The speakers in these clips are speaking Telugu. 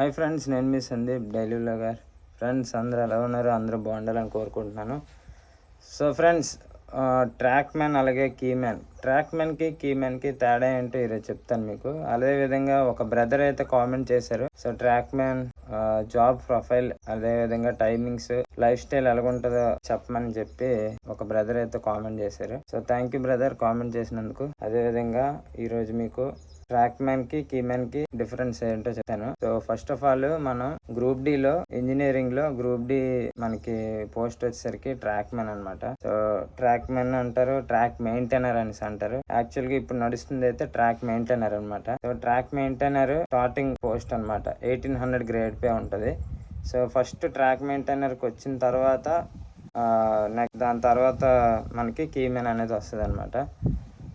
హాయ్ ఫ్రెండ్స్ నేను మీ సందీప్ డైలీలో గారు ఫ్రెండ్స్ అందరూ ఎలా ఉన్నారు? అందరూ బాగుండాలని కోరుకుంటున్నాను. సో ఫ్రెండ్స్ ట్రాక్ మ్యాన్ అలాగే కీ మ్యాన్ ట్రాక్ మ్యాన్కి కీ మ్యాన్కి తేడా ఏంటో ఈరోజు చెప్తాను మీకు. అదే విధంగా ఒక బ్రదర్ అయితే కామెంట్ చేశారు. So track man job profile అదే విధంగా టైమింగ్స్ లైఫ్ స్టైల్ ఎలాగుంటుందో చెప్పమని చెప్పి ఒక బ్రదర్ అయితే కామెంట్ చేశారు. So thank you brother comment చేసినందుకు. అదే విధంగా ఈరోజు మీకు ట్రాక్ మ్యాన్కి కీ మ్యాన్కి డిఫరెన్స్ ఏంటో చెప్తాను. సో ఫస్ట్ ఆఫ్ ఆల్ మనం గ్రూప్ డి లో ఇంజనీరింగ్లో గ్రూప్ డి మనకి పోస్ట్ వచ్చేసరికి ట్రాక్ మ్యాన్ అనమాట సో ట్రాక్ మ్యాన్ అంటారు ట్రాక్ మెయింటైనర్ అనేసి అంటారు. యాక్చువల్గా ఇప్పుడు నడుస్తుంది అయితే ట్రాక్ మెయింటైనర్ అనమాట so track maintainer starting post అనమాట ఎయిటీన్ హండ్రెడ్ గ్రేడ్ పే ఉంటుంది. సో ఫస్ట్ ట్రాక్ మెయింటైనర్కి వచ్చిన తర్వాత నెక్స్ట్ దాని తర్వాత మనకి కీమెన్ అనేది వస్తుంది అనమాట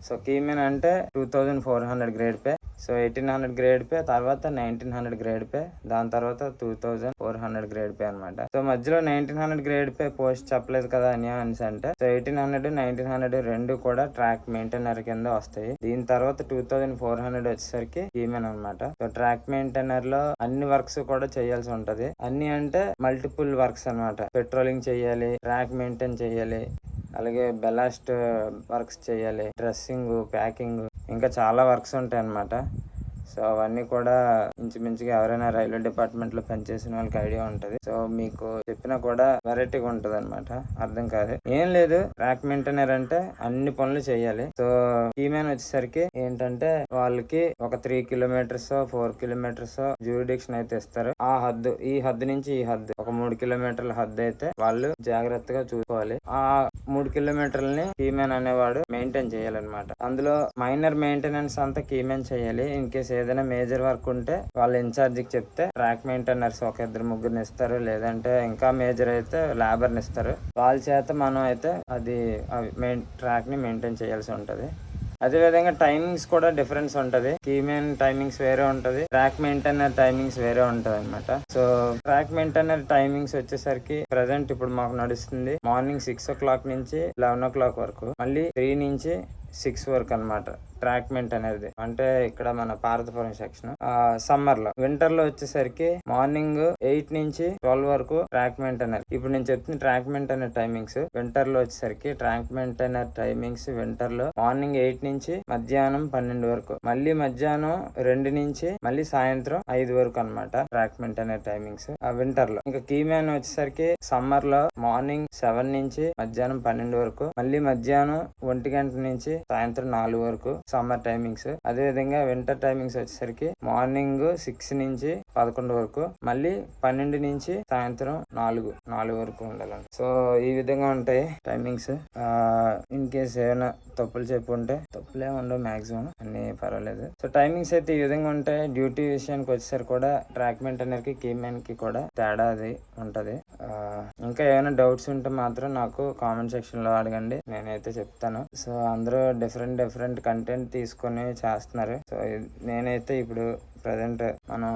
సో కీమెన్ అంటే two thousand four hundred grade pay. So eighteen hundred grade pay తర్వాత నైన్టీన్ హండ్రెడ్ గ్రేడ్ పే దాని తర్వాత two thousand four hundred grade pay అనమాట సో మధ్యలో nineteen hundred grade pay post చెప్పలేదు కదా అని అనేసి అంటే so eighteen hundred nineteen hundred రెండు కూడా ట్రాక్ మెయింటైనర్ కింద వస్తాయి. దీని తర్వాత టూ థౌజండ్ ఫోర్ హండ్రెడ్ వచ్చేసరికి కీమెన్ అనమాట సో ట్రాక్ మెయింటైనర్లో అన్ని వర్క్స్ కూడా చేయాల్సి ఉంటది. అన్ని అంటే మల్టిపుల్ వర్క్స్ అనమాట పెట్రోలింగ్ చేయాలి ట్రాక్ మెయింటైన్ చేయాలి అలాగే బెలాస్ట్ వర్క్స్ చేయాలి డ్రెస్సింగ్ ప్యాకింగ్ ఇంకా చాలా వర్క్స్ ఉంటాయి అన్నమాట సో అవన్నీ కూడా ఇంచుమించుగా ఎవరైనా రైల్వే డిపార్ట్మెంట్లో పనిచేసిన వాళ్ళకి ఐడియా ఉంటది. సో మీకు చెప్పినా కూడా వెరైటీగా ఉంటది అనమాట అర్థం కాదు. ఏం లేదు. ట్రాక్ మెయింటైనర్ అంటే అన్ని పనులు చేయాలి. సో మ్యాన్ వచ్చేసరికి ఏంటంటే వాళ్ళకి ఒక three kilometres four kilometres jurisdiction అయితే ఇస్తారు. ఆ హద్దు ఈ హద్దు నుంచి ఈ హద్దు ఒక మూడు కిలోమీటర్ల హద్దు అయితే వాళ్ళు జాగ్రత్తగా చూసుకోవాలి. ఆ మూడు కిలోమీటర్లని కీమెన్ అనేవాడు మెయింటైన్ చేయాలన్నమాట. అందులో మైనర్ మెయింటెనెన్స్ అంతా కీమెన్ చేయాలి. ఇన్ కేస్ ఏదైనా మేజర్ వర్క్ ఉంటే వాళ్ళ ఇన్ఛార్జికి చెప్తే ట్రాక్ మెయింటైనర్స్ ఒక ఇద్దరు ముగ్గురిని ఇస్తారు లేదంటే ఇంకా మేజర్ అయితే లేబర్ ఇస్తారు. వాళ్ళ చేత మనం అయితే అది మెయిన్ ట్రాక్ని మెయింటైన్ చేయాల్సి ఉంటుంది. అదే విధంగా టైమింగ్స్ కూడా డిఫరెన్స్ ఉంటది. కీమెన్ టైమింగ్స్ వేరే ఉంటది. ట్రాక్ మెయింటైనర్ టైమింగ్స్ వేరే ఉంటది అనమాట సో ట్రాక్ మెయింటైనర్ టైమింగ్స్ వచ్చేసరికి ప్రజెంట్ ఇప్పుడు మాకు నడుస్తుంది మార్నింగ్ సిక్స్ ఓ క్లాక్ నుంచి లెవెన్ ఓ క్లాక్ వరకు. మళ్ళీ త్రీ నుంచి సిక్స్ వరకు అనమాట ట్రాక్మెంట్ అనేది. అంటే ఇక్కడ మన పార్వతపురం సెక్షన్ సమ్మర్లో. వింటర్లో వచ్చేసరికి మార్నింగ్ ఎయిట్ నుంచి ట్వెల్వ్ వరకు ట్రాక్ మెయింటైనర్ ఇప్పుడు నేను చెప్తున్న ట్రాక్ మెయింటైనర్ టైమింగ్స్ వింటర్లో వచ్చేసరికి ట్రాక్ మెయింటైనర్ టైమింగ్స్ వింటర్లో మార్నింగ్ ఎయిట్ నుంచి మధ్యాహ్నం పన్నెండు వరకు. మళ్ళీ మధ్యాహ్నం రెండు నుంచి మళ్ళీ సాయంత్రం ఐదు వరకు అనమాట ట్రాక్ మెయింటైనర్ టైమింగ్స్ ఆ వింటర్లో. ఇంకా కీ మ్యాన్ వచ్చేసరికి సమ్మర్లో మార్నింగ్ సెవెన్ నుంచి మధ్యాహ్నం పన్నెండు వరకు. మళ్ళీ మధ్యాహ్నం ఒంటి గంట నుంచి సాయంత్రం నాలుగు వరకు. Summer timings. అదే విధంగా వింటర్ టైమింగ్స్ వచ్చేసరికి మార్నింగ్ సిక్స్ నుంచి పదకొండు వరకు మళ్ళీ పన్నెండు నుంచి సాయంత్రం నాలుగు నాలుగు వరకు ఉండాలండి. సో ఈ విధంగా ఉంటాయి టైమింగ్స్. ఇన్ కేస్ ఏమైనా తప్పులు చెప్పు ఉంటే తప్పులే ఉండవు మాక్సిమం అన్ని పర్వాలేదు. సో టైమింగ్స్ అయితే ఈ విధంగా ఉంటాయి. డ్యూటీ విషయానికి వచ్చేసరికి కూడా ట్రాక్ మెయింటైనర్కి కీమెన్కి కీ కి కూడా తేడా అది ఉంటుంది. ఇంకా ఏమైనా డౌట్స్ ఉంటే మాత్రం నాకు కామెంట్ సెక్షన్లో అడగండి. నేనైతే చెప్తాను. సో అందరూ డిఫరెంట్ డిఫరెంట్ కంటెంట్ తీసుకొని చేస్తున్నారు. సో నేనైతే ఇప్పుడు ప్రజెంట్ మనం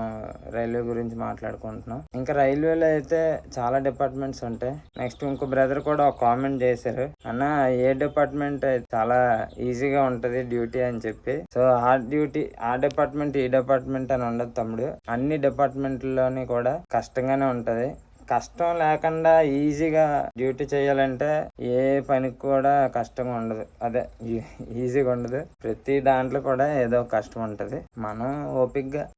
రైల్వే గురించి మాట్లాడుకుంటున్నాం. ఇంకా రైల్వేలో అయితే చాలా డిపార్ట్మెంట్స్ ఉంటాయి. నెక్స్ట్ ఇంకో బ్రదర్ కూడా ఒక కామెంట్ చేశారు. అన్న ఏ డిపార్ట్మెంట్ చాలా ఈజీగా ఉంటది డ్యూటీ అని చెప్పి. సో ఆ డ్యూటీ ఆ డిపార్ట్మెంట్ ఈ డిపార్ట్మెంట్ అని ఉండదు తమ్ముడు. అన్ని డిపార్ట్మెంట్లోని కూడా కష్టంగానే ఉంటది. కష్టం లేకుండా ఈజీగా డ్యూటీ చేయాలంటే ఏ పనికి కూడా కష్టంగా ఉండదు. అదే ఈ- ఈజీగా ఉండదు. ప్రతి దాంట్లో కూడా ఏదో కష్టం ఉంటది. మనం ఓపిక్గా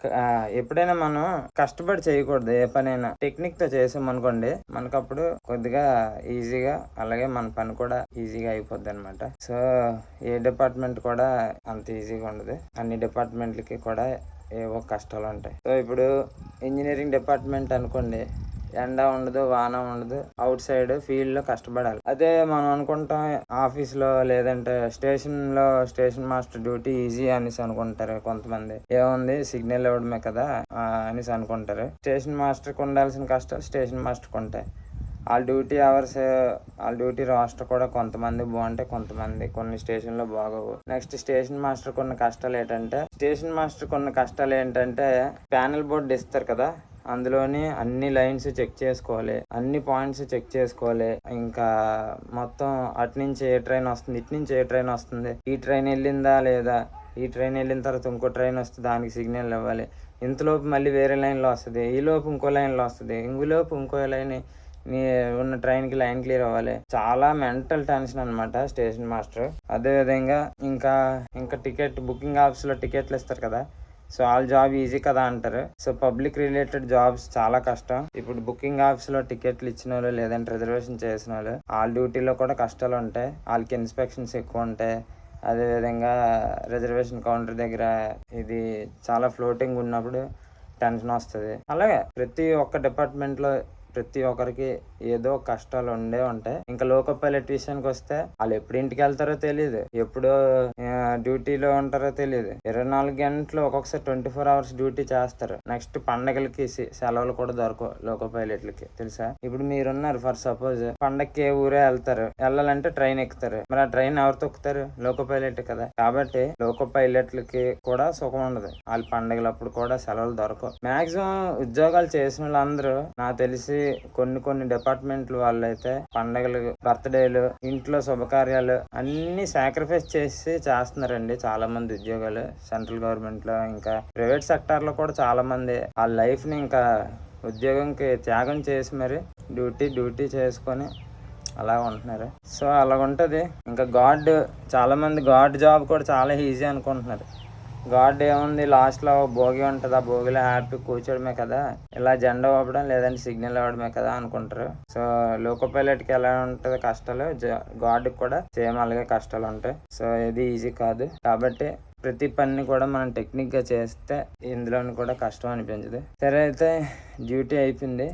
ఎప్పుడైనా మనం కష్టపడి చేయకూడదు. ఏ పనైనా టెక్నిక్తో చేసాం అనుకోండి మనకప్పుడు కొద్దిగా ఈజీగా అలాగే మన పని కూడా ఈజీగా అయిపోద్ది అనమాట సో ఏ డిపార్ట్మెంట్ కూడా అంత ఈజీగా ఉండదు. అన్ని డిపార్ట్మెంట్లకి కూడా ఏవో కష్టాలు ఉంటాయి. సో ఇప్పుడు ఇంజనీరింగ్ డిపార్ట్మెంట్ అనుకోండి ఎండ ఉండదు వాన ఉండదు. అవుట్ సైడ్ ఫీల్డ్లో కష్టపడాలి. అదే మనం అనుకుంటాం ఆఫీస్లో లేదంటే స్టేషన్లో స్టేషన్ మాస్టర్ డ్యూటీ ఈజీ అనేసి అనుకుంటారు కొంతమంది. ఏముంది? సిగ్నల్ ఇవ్వడమే కదా అనేసి అనుకుంటారు. స్టేషన్ మాస్టర్కు ఉండాల్సిన కష్టాలు స్టేషన్ మాస్టర్కి ఉంటాయి. వాళ్ళ డ్యూటీ అవర్స్ వాళ్ళ డ్యూటీ రాష్ట్ర కూడా కొంతమంది బాగుంటాయి కొంతమంది కొన్ని స్టేషన్లో బాగోవు. నెక్స్ట్ స్టేషన్ మాస్టర్ కొన్ని కష్టాలు ఏంటంటే స్టేషన్ మాస్టర్ కొన్ని కష్టాలు ఏంటంటే ప్యానల్ బోర్డు ఇస్తారు కదా అందులోని అన్ని లైన్స్ చెక్ చేసుకోవాలి అన్ని పాయింట్స్ చెక్ చేసుకోవాలి. ఇంకా మొత్తం అటు నుంచి ఏ ట్రైన్ వస్తుంది ఇటు నుంచి ఏ ట్రైన్ వస్తుంది ఈ ట్రైన్ వెళ్ళిందా లేదా ఈ ట్రైన్ వెళ్ళిన తర్వాత ఇంకో ట్రైన్ వస్తే దానికి సిగ్నల్ ఇవ్వాలి. ఇంతలోపు మళ్ళీ వేరే లైన్లో వస్తుంది ఈలోపు ఇంకో లైన్లో వస్తుంది ఇంగులోపు ఇంకో లైన్ నీ ఉన్న ట్రైన్కి లైన్ క్లియర్ అవ్వాలి. చాలా మెంటల్ టెన్షన్ అనమాట స్టేషన్ మాస్టర్. అదే విధంగా ఇంకా ఇంకా టికెట్ బుకింగ్ ఆఫీస్లో టికెట్లు ఇస్తారు కదా సో వాళ్ళ జాబ్ ఈజీ కదా అంటారు. సో పబ్లిక్ రిలేటెడ్ జాబ్స్ చాలా కష్టం. ఇప్పుడు బుకింగ్ ఆఫీస్లో టికెట్లు ఇచ్చిన వాళ్ళు లేదంటే రిజర్వేషన్ చేసిన వాళ్ళు వాళ్ళ డ్యూటీలో కూడా కష్టాలు ఉంటాయి. వాళ్ళకి ఇన్స్పెక్షన్స్ ఎక్కువ ఉంటాయి. అదేవిధంగా రిజర్వేషన్ కౌంటర్ దగ్గర ఇది చాలా ఫ్లోటింగ్ ఉన్నప్పుడు టెన్షన్ వస్తుంది. అలాగే ప్రతి ఒక్క డిపార్ట్మెంట్లో ప్రతి ఒక్కరికి ఏదో కష్టాలు ఉండే ఉంటాయి. ఇంకా లోకో పైలట్ విషయానికి వస్తే వాళ్ళు ఎప్పుడు ఇంటికి వెళ్తారో తెలియదు ఎప్పుడు డ్యూటీలో ఉంటారో తెలియదు ఇరవై నాలుగు గంటలు ఒక్కొక్కసారి ట్వంటీ ఫోర్ అవర్స్ డ్యూటీ చేస్తారు. నెక్స్ట్ పండగలకి సెలవులు కూడా దొరకవు లోకో పైలట్లకి తెలుసా? ఇప్పుడు మీరున్నారు ఫర్ సపోజ్ పండగకి ఏ ఊరే వెళ్తారు? వెళ్ళాలంటే ట్రైన్ ఎక్కుతారు. మరి ఆ ట్రైన్ ఎవరు తొక్కుతారు లోకో పైలట్ కదా. కాబట్టి లోకో పైలట్లకి కూడా సుఖం ఉండదు. వాళ్ళ పండగలప్పుడు కూడా సెలవులు దొరకవు. మాక్సిమం ఉద్యోగాలు చేసిన వాళ్ళందరూ నాకు తెలిసి కొన్ని కొన్ని డిపార్ట్మెంట్లు వాళ్ళైతే పండగలు బర్త్డేలు ఇంట్లో శుభకార్యాలు అన్ని సాక్రిఫైస్ చేసి చేస్తున్నారండి చాలా మంది ఉద్యోగాలు. సెంట్రల్ గవర్నమెంట్లో ఇంకా ప్రైవేట్ సెక్టార్లో కూడా చాలా మంది ఆ లైఫ్ని ఇంకా ఉద్యోగంకి త్యాగం చేసి మరి డ్యూటీ డ్యూటీ చేసుకొని అలా ఉంటున్నారు. సో అలా ఉంటుంది ఇంకా గాడ్ చాలా మంది గాడ్ జాబ్ కూడా చాలా ఈజీ అనుకుంటున్నారు. గాడ్ ఏముంది? లాస్ట్లో భోగి ఉంటుంది? ఆ భోగిలో హ్యాపీ కూర్చోడమే కదా. ఇలా జెండా ఇవ్వడం లేదంటే సిగ్నల్ ఇవ్వడమే కదా అనుకుంటారు. సో లోకో పైలట్కి ఎలా ఉంటుంది కష్టాలు? గాడ్కి కూడా సేమ్ అలాగే కష్టాలు ఉంటాయి. సో ఇది ఈజీ కాదు. కాబట్టి ప్రతి పని కూడా మనం టెక్నిక్గా చేస్తే ఇందులోని కూడా కష్టం అనిపించదు. సరే అయితే డ్యూటీ అయిపోయింది.